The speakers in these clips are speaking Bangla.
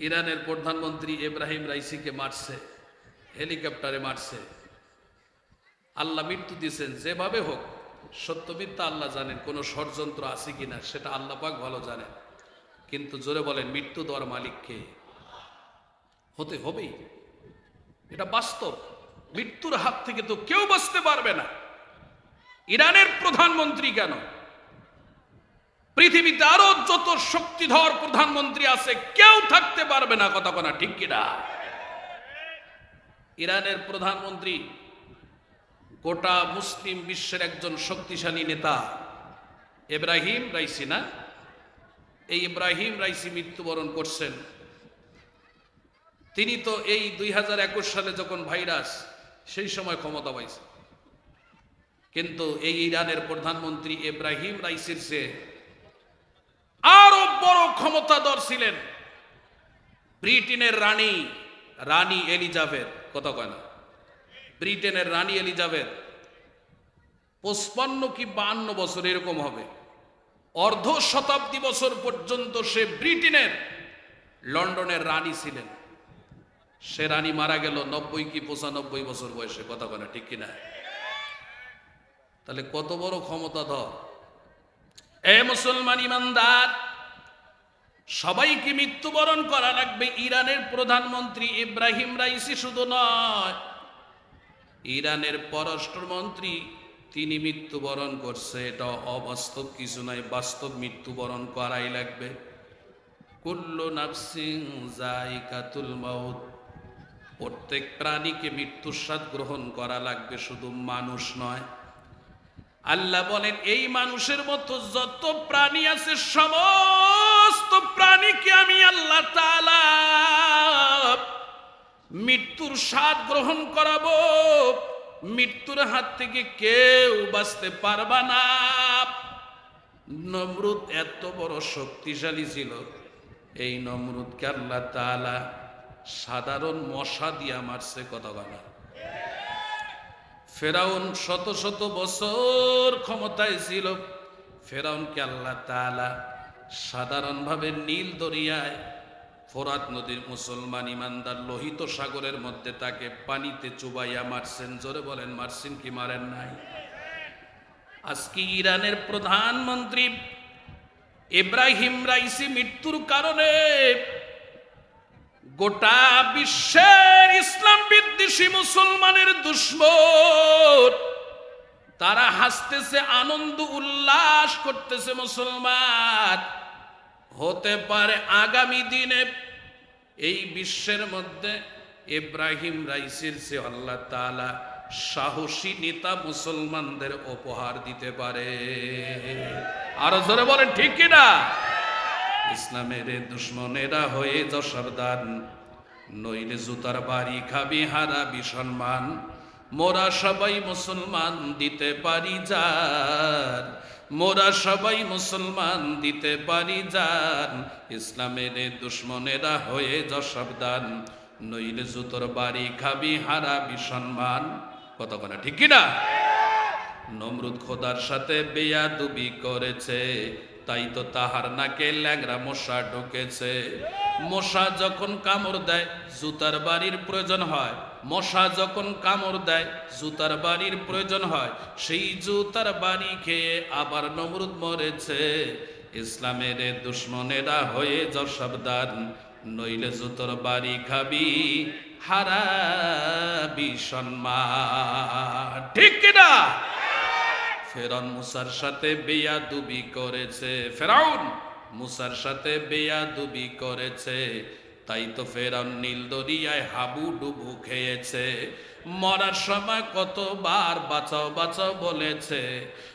ইরানের প্রধানমন্ত্রী ইব্রাহিম রাইসিকে মারছে, হেলিকপ্টারে মারছে। আল্লাহ মৃত্যু দিয়েছেন, যেভাবে হোক, সত্য মিথ্যা আল্লাহ জানেন, কোনো ষড়যন্ত্র আছে কিনা সেটা আল্লাহ পাক ভালো জানেন। কিন্তু জোরে বলেন, মৃত্যু দেওয়ার মালিককে হতে হবেই। এটা বাস্তব। মৃত্যুর হাত থেকে তো কেউ বাঁচতে পারবে না। ইরানের প্রধানমন্ত্রী কেন? পৃথিবীতে আরও যত শক্তিধর প্রধানমন্ত্রী আছে, কেউ থাকতে পারবে না কথা কোনা, ঠিক কিনা? ইরানের প্রধানমন্ত্রী, গোটা মুসলিম বিশ্বের একজন শক্তিশালী নেতা ইব্রাহিম রাইসি না? এই ইব্রাহিম রাইসি মৃত্যুবরণ করছেন। তিনি তো এই দুই হাজার একুশ সালে যখন ভাইরাস, সেই সময় ক্ষমতা পাইছে। কিন্তু এই ইরানের প্রধানমন্ত্রী ইব্রাহিম রাইসির চেয়ে আরও বড় ক্ষমতাধর ছিলেন। ব্রিটেনের রানী রানী এলিজাবেথ, কথা কয় না। ব্রিটেনের রানী এলিজাবেথ, পঁচপান্ন কি বান্ন বছর এরকম হবে। অর্ধ শতাব্দী বছর পর্যন্ত সে ব্রিটেনের, লন্ডনের রানী ছিলেন। সে রানী মারা গেল নব্বই কি পঁচানব্বই বছর বয়সে, কথা না, ঠিক কিনা? তাহলে কত বড় ক্ষমতাধর? এ মুসলমান ইমানদার, সবাইকে মৃত্যুবরণ করা লাগবে ইরানের প্রধানমন্ত্রী ইব্রাহিম রাইসি শুধু নয়, ইরানের পররাষ্ট্রমন্ত্রী তিনি মৃত্যুবরণ করছে, এটা অবাস্তব কিছু নয়, বাস্তব মৃত্যুবরণ করাই লাগবে। কুল্লু নাফসিং জাইকাতুল মাউত, প্রত্যেক প্রাণীকে মৃত্যুর স্বাদ গ্রহণ করা লাগবে, শুধু মানুষ নয়। আল্লাহ বলেন, এই মানুষের মতো যত প্রাণী আছে, সমস্ত প্রাণীকে আমি আল্লাহ মৃত্যুর স্বাদ গ্রহণ করাবো। মৃত্যুর হাত থেকে কেউ বাঁচতে পারবা না। নমরুদ এত বড় শক্তিশালী ছিল। এই নমরুদকে আল্লাহ তাআলা সাধারণ মশা দিয়া মারছে কথা বলা ফেরাউন শত শত বছর ক্ষমতায় ছিল। ফেরাউনকে আল্লাহ তাআলা সাধারণভাবে নীল দরিয়ায় ফোরাত নদীর মুসলমান ইমানদার লোহিত সাগরের মধ্যে তাকে পানিতে চুবাইয়া মারছেন। জোরে বলেন, মারছেন কি মারেন নাই? আজকে ইরানের প্রধানমন্ত্রী ইব্রাহিম রাইসি মৃত্যুর কারণে গোটা বিশ্বের ইসলাম বিদ্বেষী মুসলমানের দুশ্মন। তারা হাসতেছে, আনন্দ, উল্লাস করতেছে মুসলমান। হতে পারে আগামী দিনে এই বিশ্বের মধ্যে ইব্রাহিম রাইসির সে আল্লাহ তাআলা সাহসী নেতা মুসলমানদের উপহার দিতে পারে। আরও জোরে বলেন, ঠিক কিনা? ইসলামের দুশ্মনেরা হয়ে যশরদান নইলে জুতার বাড়ি খাবি হারাবি সম্মান মোরা সবাই মুসলমান দিতে পারি যান। মোরা সবাই মুসলমান দিতে পারি যান। ইসলামের দুশ্মনেরা হয়ে যশবদান নইলে জুতোর বাড়ি খাবি হারাবি সম্মান কত কথা ঠিক কিনা? নমরুদ খোদার সাথে বেয়াদুবি করেছে। তাই তো তাহার নাকে ল্যাংরা মশা ঢুকেছে। মশা যখন কামড় দেয়, জুতার বাড়ির প্রয়োজন হয়। মশা যখন কামড় দেয়, জুতার বাড়ির প্রয়োজন হয়। সেই জুতার বাড়ি খেয়ে আবার নমরুদ মরেছে। ইসলামের দুশ্মনেরা হয়ে যশবদান নইলে জুতোর বাড়ি খাবি, হারাবি সম্মান। ঠিক কিনা? ফেরাউন মুসার সাথে বেয়া দুবি করেছে। ফেরাউন মুসার সাথে বেয়া দুবি করেছে। তাই তো ফেরাউন নীল দরিয়ায় হাবু ডুবু খেয়েছে। মরার সময় কতবার বাঁচাও বাঁচাও বলেছে।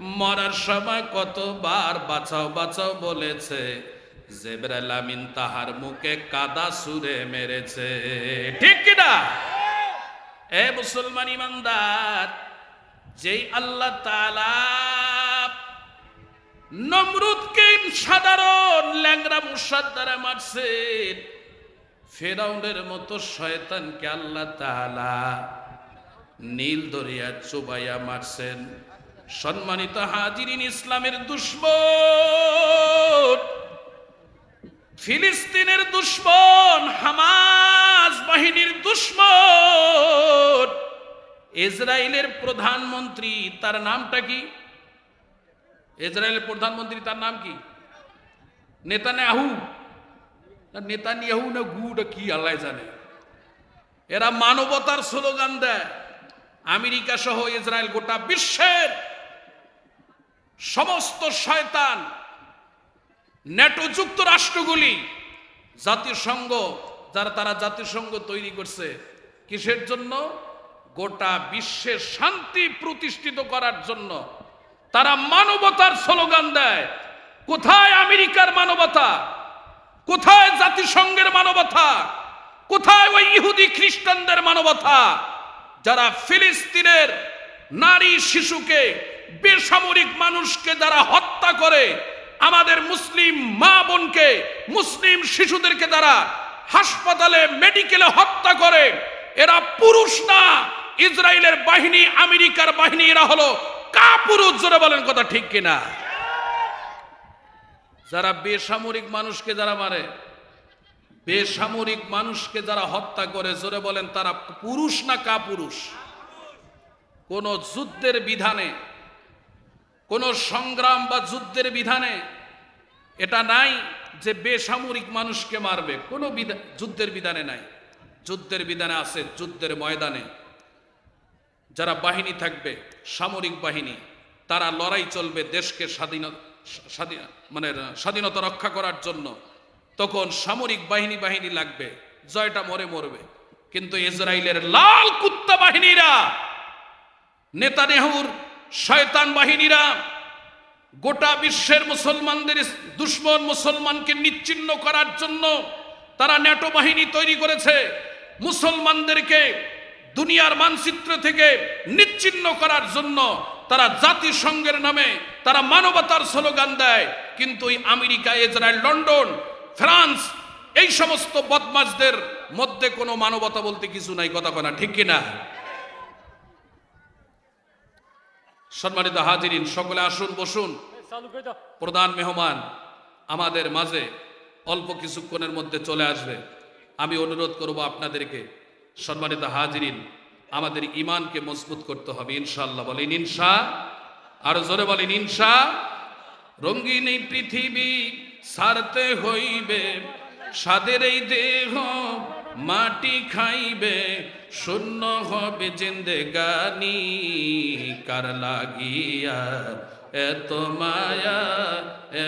মরার সময় কতবার বাঁচাও বাঁচাও বলেছে। জেবরাল আমিন তাহার মুখে কাদা সুরে মেরেছে। ঠিক কিনা? এ মুসলমান ইমানদার যেই আল্লাহ তাআলা নমরুদকে সাধারণ ল্যাংরা মুসার দ্বারা মারছেন, ফেরাউনের মতো শয়তানকে আল্লাহ তালা নীল দরিয়া চুবাইয়া মারছেন। সম্মানিত হাজিরিন, ইসলামের দুশ্মন, ফিলিস্তিনের দুশ্মন হামাজ বাহিনীর দুশ্মন ইসরায়েলের প্রধানমন্ত্রী, তার নামটা কি? ইসরায়েলের প্রধানমন্ত্রী, তার নাম কি? নেতানিয়াহু। নেতানিয়াহু না গুটা কি, আল্লাহ জানে। এরা মানবতার স্লোগান দেয়। আমেরিকা সহ ইসরায়েল গোটা বিশ্বের সমস্ত শয়তান ন্যাটো যুক্ত রাষ্ট্রগুলি জাতিসংঘ, যারা তারা জাতিসংঘ তৈরি করছে, কিসের জন্য? গোটা বিশ্বের শান্তি প্রতিষ্ঠিত করার জন্য তারা মানবতার স্লোগান দেয়। কোথায় আমেরিকার মানবতা? কোথায় জাতিসংঘের মানবতা? কোথায় ওই ইহুদি খ্রিস্টানদের মানবতা? যারা ফিলিস্তিনের নারী শিশুকে, বেসামরিক মানুষকে যারা হত্যা করে, আমাদের মুসলিম মা বোনকে, মুসলিম শিশুদেরকে যারা হাসপাতালে, মেডিকেলে হত্যা করে, এরা পুরুষ না। ইসরায়েলের বাহিনী, আমেরিকার বাহিনী, এরা হলো কাপুরুষ, জোরে বলেন কথা ঠিক কিনা? যারা বেসামরিক মানুষকে যারা মারে, বেসামরিক মানুষকে যারা হত্যা করে, জোরে বলেন তারা পুরুষ না কাপুরুষ? কোন যুদ্ধের বিধানে, কোন সংগ্রাম বা যুদ্ধের বিধানে এটা নাই যে বেসামরিক মানুষকে মারবে। কোনো যুদ্ধের বিধানে নাই। যুদ্ধের বিধানে আছে, যুদ্ধের ময়দানে। যারা বাহিনী থাকবে, সামরিক বাহিনী, তারা লড়াই চলবে দেশকে স্বাধীন মানে স্বাধীনতা রক্ষা করার জন্য। তখন সামরিক বাহিনী বাহিনী লাগবে, জয়টা মরে মরবে। কিন্তু ইসরায়েলের লাল কুত্তা বাহিনীরা, নেতানেহুর শয়তান বাহিনীরা, গোটা বিশ্বের মুসলমানদের দুশ্মন মুসলমানকে নিচ্ছিন্ন করার জন্য তারা ন্যাটো বাহিনী তৈরি করেছে। মুসলমানদেরকে দুনিয়ার মানচিত্র থেকে নিচ্ছিন্ন করার জন্য তারা জাতিসংঘের নামে তারা মানবতার স্লোগান দেয়। কিন্তু আমেরিকা, ইসরায়েল, লন্ডন, ফ্রান্স, এই সমস্ত বদমাসদের মধ্যে কোনো মানবতা বলতে কিছু নাই, কথা কনা ঠিক কিনা? সম্মানিত হাজিরিন, সকলে আসুন, বসুন। প্রধান মেহমান আমাদের মাঝে অল্প কিছুক্ষণের মধ্যে চলে আসবে। আমি অনুরোধ করব আপনাদেরকে সম্মানিত হাজিরিন, আমাদের ইমানকে মজবুত করতে হবে ইনশাল্লাহ বলেন, ইনশা, আর জোরে বলেন, ইনশা রঙ্গিন এই পৃথিবী সারতে হইবে সাদের এই দেহ মাটি খাইবে, শূন্য হবে জিন্দেগানি, কার লাগিয়া এত মায়া,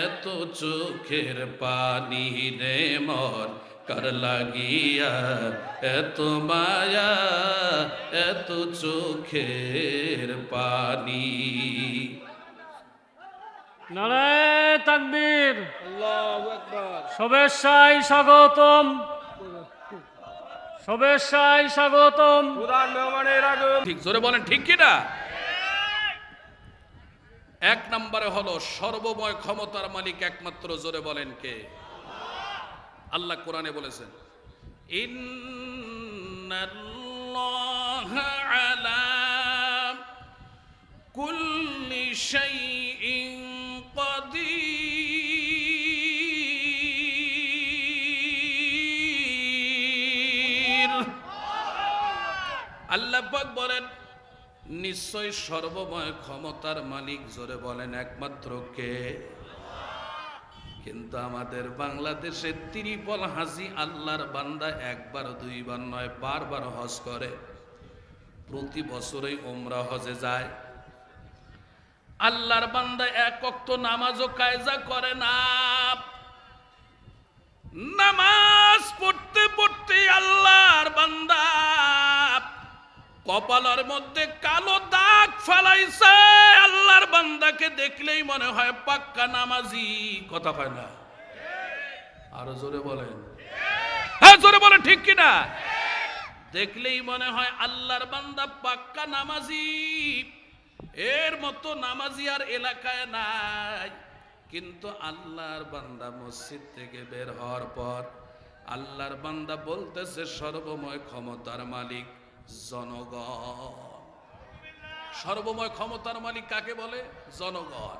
এত চোখের পানি রে মর। কার লাগিয়া এত মায়া এত চোখের পানি নারায় তাকবীর শুভেচ্ছায় স্বাগতম ঠিক জোরে বলেন ঠিক কিনা এক নম্বরে হলো সর্বময় ক্ষমতার মালিক একমাত্র জোরে বলেন কে আল্লাহ কোরআনে বলেছেন আল্লাহ বলেন নিশ্চয় সর্বময় ক্ষমতার মালিক জোরে বলেন একমাত্র কে? কিন্তু আমাদের বাংলাদেশে ত্রিপল হাসি আল্লাহর বান্দা একবার, দুইবার নয়, বারবার হজ করে। প্রতি বছরই ওমরা হজে যায়। আল্লাহর বান্দা এক অক্ত নামাজও কায়জা করে না। নামাজ পড়তে পড়তে আল্লাহর বান্দা কপালের মধ্যে কালো দাগ ফালাইছে, আল্লাহর বান্দাকে দেখলেই মনে হয় পাক্কা নামাজি। কথা কয় না? আরও জোরে বলেন। হ্যাঁ জোরে বলেন, ঠিক কিনা? দেখলেই মনে হয় আল্লাহর বান্দা পাক্কা নামাজি। এর মতো নামাজি আর এলাকায় নাই। কিন্তু আল্লাহর বান্দা মসজিদ থেকে বের হওয়ার পর আল্লাহর বান্দা বলতেছে, সর্বময় ক্ষমতার মালিক। জনগণ। সর্বময় ক্ষমতার মালিক কাকে বলে? জনগণ।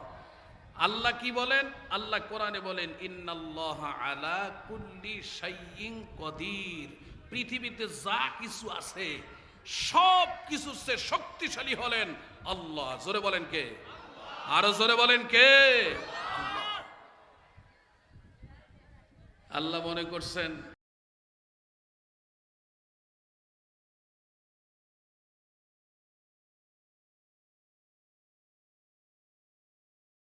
আল্লাহ কি বলেন? আল্লাহ কোরআনে বলেন, ইন্নাল্লাহ আলা কুল্লি শাইইন কদির। পৃথিবীতে যা কিছু আছে, সব কিছুর চেয়ে শক্তিশালী হলেন আল্লাহ। জোরে বলেন কে? আরও জোরে বলেন কে। আল্লাহ। মনে করছেন